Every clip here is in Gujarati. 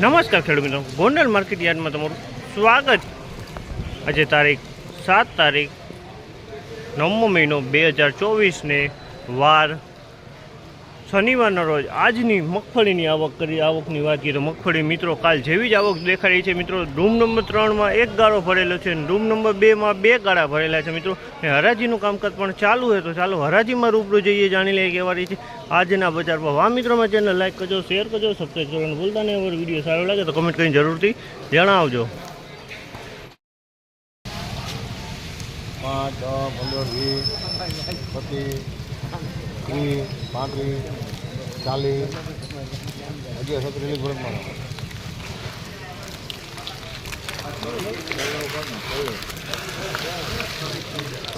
નમસ્કાર ખેડૂત મિત્રો ગોંડલ માર્કેટ યાર્ડમાં તમારું સ્વાગત. આજે તારીખ સાત તારીખ નવમો મહિનો બે હજાર ચોવીસને વાર શનિવારના રોજ આજની મગફળીની આવક કરી, આવકની વાત કરીએ તો મગફળી મિત્રો કાલ જેવી જ આવક રહી છે. મિત્રો, રૂમ નંબર ત્રણમાં એક ગાળો ભરેલો છે અને રૂમ નંબર બેમાં બે ગાળા ભરેલા છે. મિત્રો અને હરાજીનું કામકાજ પણ ચાલુ છે. તો ચાલો હરાજીમાં રૂબરૂ જઈએ, જાણી લઈએ કેવા રહી છે આજના બજારમાં વા મિત્રોમાં ચેનલ લાઈક કરજો શેર કરજો સબસ્ક્રાઈબ કરવાનું ભૂલતા નહીં. અગર વીડિયો સારો લાગે તો કમેન્ટ કરીને જરૂરથી જણાવજો. પાંચ પંદર, વીસ, પચીસ ત્રીસ, પાંત્રીસ, ચાલીસ, અગિયાર સત્રીસ ભરતમાં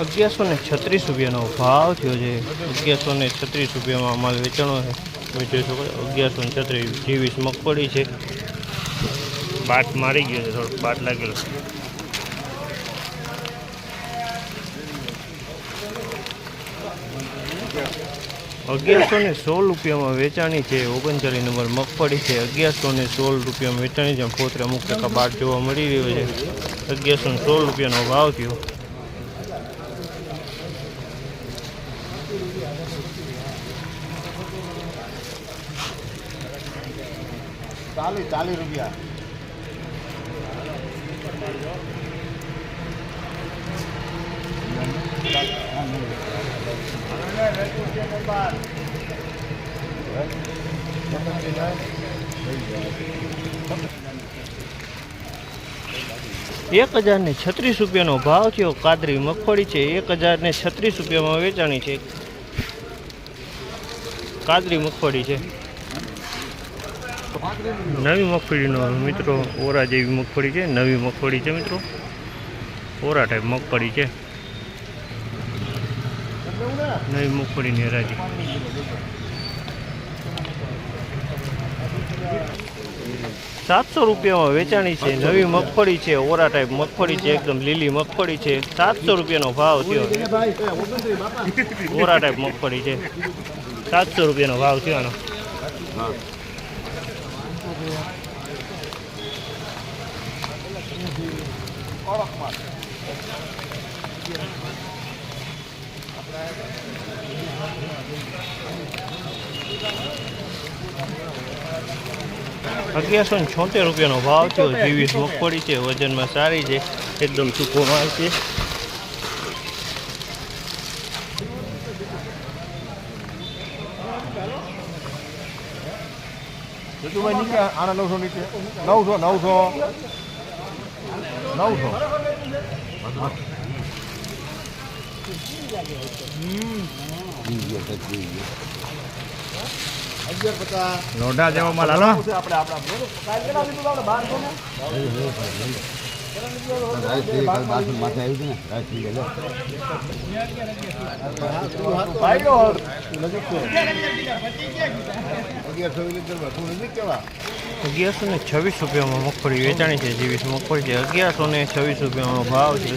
અગિયારસો ને છત્રીસ રૂપિયાનો ભાવ થયો છે. અગિયારસો ને છત્રીસ રૂપિયામાં માલ વેચાણો છે. તમે જોઈ શકો અગિયારસો ને છત્રીસ જીવીસ મગફળી છે. બાટ મારી ગયો છે, થોડોક બાટ લાગેલો. છે અગિયારસો ને સોળ રૂપિયામાં વેચાણી છે, ઓગણચાલીસ નંબર મગફળી છે, અગિયારસો ને સોળ રૂપિયામાં વેચાણી છે ફોતરે અમુક ટકા બાર જોવા મળી રહ્યો છે. અગિયારસો ને સોળ રૂપિયાનો ભાવ થયો. ચાલીસ ચાલીસ રૂપિયા. એક હજાર ને છત્રીસ રૂપિયાનો ભાવ થયો. કાદરી મગફળી છે. એક હજાર ને છત્રીસ રૂપિયામાં વેચાણી છે. કાદરી મગફળી છે. નવી મગફળીનો મિત્રો ઓરા જેવી મગફળી છે. નવી મગફળી છે મિત્રો. ઓરા ટાઈપ મગફળી છે. નવી મગફળીની હરાજી. સાતસો રૂપિયામાં વેચાણી છે, નવી મગફળી છે, ઓરા ટાઈપ મગફળી છે, એકદમ લીલી મગફળી છે. સાતસો રૂપિયાનો ભાવ થયો. ઓરા ટાઈપ મગફળી છે. સાતસો રૂપિયાનો ભાવ થયો અગિયારસો ને છોતેર રૂપિયાનો ભાવ થયો. જીવીસ મગફળી છે. વજનમાં સારી છે. એકદમ સૂકો માલ છે. જતુભાઈ નીચે આના નવસો નીચે. નવસો નવસો. નવસો. પચાસ લોઢા જેવો માલ હાલો. છે આપણે આપણા અગિયારસો ને છવ્વીસ રૂપિયામાં મગફળી વેચાણી છે જીવીસ મગફળી છે. અગિયારસો ને છવ્વીસ રૂપિયાનો ભાવ છે.